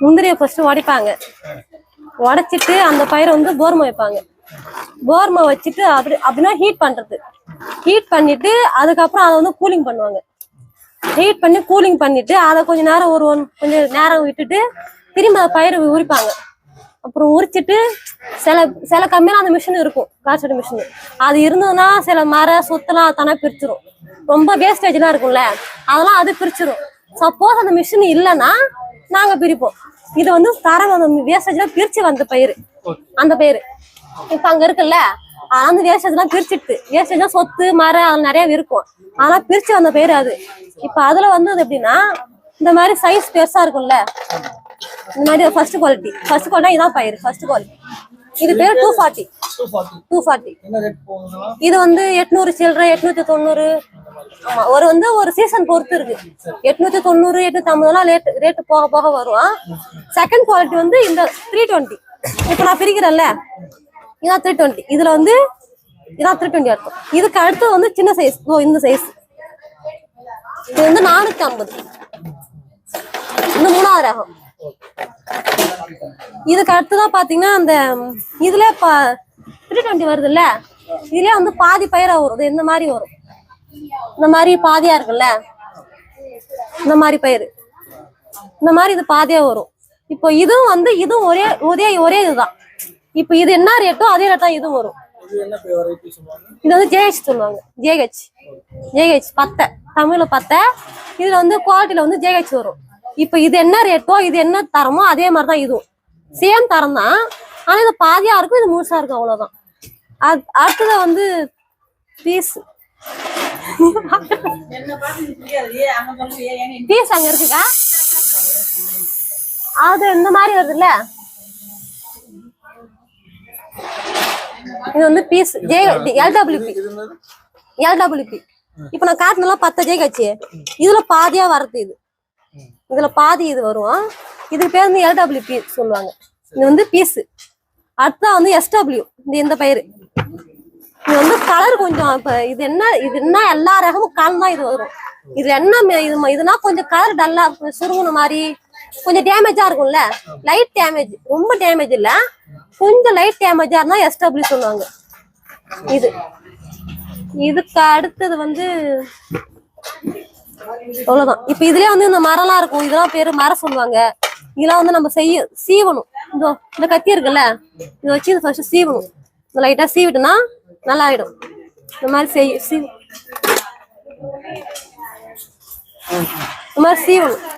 முந்திரியை ஃபர்ஸ்ட் உடைப்பாங்க. உடைச்சிட்டு அந்த பயிரை வந்து போர்மை வைப்பாங்க. போர்மை வச்சுட்டு அப்படி அப்படின்னா ஹீட் பண்றது. ஹீட் பண்ணிட்டு அதுக்கப்புறம் அதை வந்து கூலிங் பண்ணுவாங்க. ஹீட் பண்ணி கூலிங் பண்ணிட்டு அதை கொஞ்ச நேரம் ஒரு ஒன் கொஞ்சம் நேரம் விட்டுட்டு திரும்ப அதை பயிர் உரிப்பாங்க. அப்புறம் உரிச்சிட்டு சில சில கம்மியான அந்த மிஷின் இருக்கும். காசு மிஷின் அது இருந்ததுன்னா சில மர சொத்தெல்லாம் தானே பிரிச்சிரும். ரொம்ப வேஸ்டேஜ்லாம் இருக்கும்ல அதெல்லாம் அது பிரிச்சிரும். சப்போஸ் அந்த மிஷின் இல்லைன்னா நாங்க பிரிப்போம். இது வந்து தரம் அந்த வேஸ்டேஜ்லாம் பிரிச்சு வந்த பயிர் அந்த பயிர் இப்ப அங்க இருக்குல்ல அதெல்லாம் அந்த வேஸ்டேஜ்லாம் பிரிச்சுட்டு வேஸ்டேஜ் சொத்து மரம் அது நிறைய இருக்கும் அதெல்லாம் பிரிச்சு வந்த பயிர் அது. இப்ப அதுல வந்து அது எப்படின்னா இந்த மாதிரி சைஸ் பெருசா இருக்கும்ல. இந்த மாதிரி ஃபர்ஸ்ட் குவாலிட்டி ஃபர்ஸ்ட் குவாலிட்டி இதான் பயிர் ஃபர்ஸ்ட் குவாலிட்டி இது பேர் டூ ஃபார்ட்டி டூ ஃபார்ட்டி இது வந்து எட்நூறு சில்லறை எட்நூத்தி தொண்ணூறு. ஆமா ஒரு வந்து ஒரு சீசன் பொறுத்து இருக்கு. எட்நூத்தி தொண்ணூறு எட்நூத்தி ஐம்பதுலாம் ரேட் ரேட்டு போக போக வரும் செகண்ட் குவாலிட்டி வந்து இந்த த்ரீ டுவெண்ட்டி இப்போ நான் பிரிக்கிறேன்ல. இதான் த்ரீ டுவெண்ட்டி இதுல வந்து இதான் த்ரீ டுவெண்ட்டி அர்த்தம் இதுக்கு அடுத்து வந்து சின்ன சைஸ் ஓ இந்த சைஸ் இது வந்து நானூத்தி ஐம்பது. இந்த மூணாவது ரகம். இதுக்கு அடுத்ததான் பாத்தீங்கன்னா அந்த இதுல த்ரீ டுவெண்ட்டி வருதுல்ல? இதுலயே வந்து பாதி பயிரா வருது இந்த மாதிரி வரும். இந்த மாதிரி பாதியா இருக்குல்ல? இந்த மாதிரி பயிர் இந்த மாதிரி இது பாதியா வரும். இப்போ இதுவும் வந்து இதுவும் ஒரே ஒரே ஒரே இதுதான். இப்போ இது என்ன ரேட்டோ அதே ரேட் தான் இதுவும் வரும். இது வந்து ஜேஹெச் சொல்லுவாங்க. ஜேஹெச் ஜேஹெச் பத்தை. தமிழ்ல பத்தை. இதுல வந்து குவாலிட்டியில வந்து ஜேஹெச் வரும். இப்போ இது என்ன ரேட்டோ இது என்ன தரமோ அதே மாதிரி தான் இதுவும். சேம் தரம் தான் ஆனா இது பாதியா இருக்கும் இது முழுசா இருக்கும் அவ்வளவுதான். அடுத்தது வந்து பீஸ். பீஸ் அங்க இருக்குக்கா? அது இந்த மாதிரி வருதுல்ல? இது வந்து பீஸ். ஜே எல்டபிள்யூபி இது எல்டபிள்யூபி இப்போ நான் காட்டினலாம் பத்து ஜே கட்சி. இதுல பாதியா வரது இது. இதுல பாதி இது வரும். இதுக்கு பேர் வந்து எல்டபிள்யூபி சொல்லுவாங்க. இது வந்து பீஸ். அடுத்தா வந்து எஸ்டபிள்யூ இந்த இந்த பயிர். இது வந்து கலர் கொஞ்சம் இப்ப இது என்ன இது என்ன எல்லா ரகமும் கலர் தான் இது வரும். இது என்ன இது இதுனா கொஞ்சம் கலர் டல்லா சுருங்கின மாதிரி கொஞ்சம் டேமேஜா இருக்கும்ல? லைட் டேமேஜ் ரொம்ப டேமேஜ் இல்ல. கொஞ்சம் லைட் டேமேஜா இருந்தா எஸ்டபிள்யூ சொல்லுவாங்க. இது. இதுக்கு அடுத்தது வந்து அவ்வளவுதான். இப்ப இதுலயே வந்து இந்த மரம்லாம் இருக்கும். இதெல்லாம் பேரு மரம் சொல்லுவாங்க. இதெல்லாம் வந்து நம்ம செய்ய சீவணும். இந்த இந்த கத்தி இருக்குல்ல? இதை வச்சு இதை ஃபர்ஸ்ட் சீவணும். இந்த லைட்டா சீவிட்டுனா நல்லா ஆயிடும் இந்த மாதிரி செய் சீ இந்த மாதிரி சீவணும்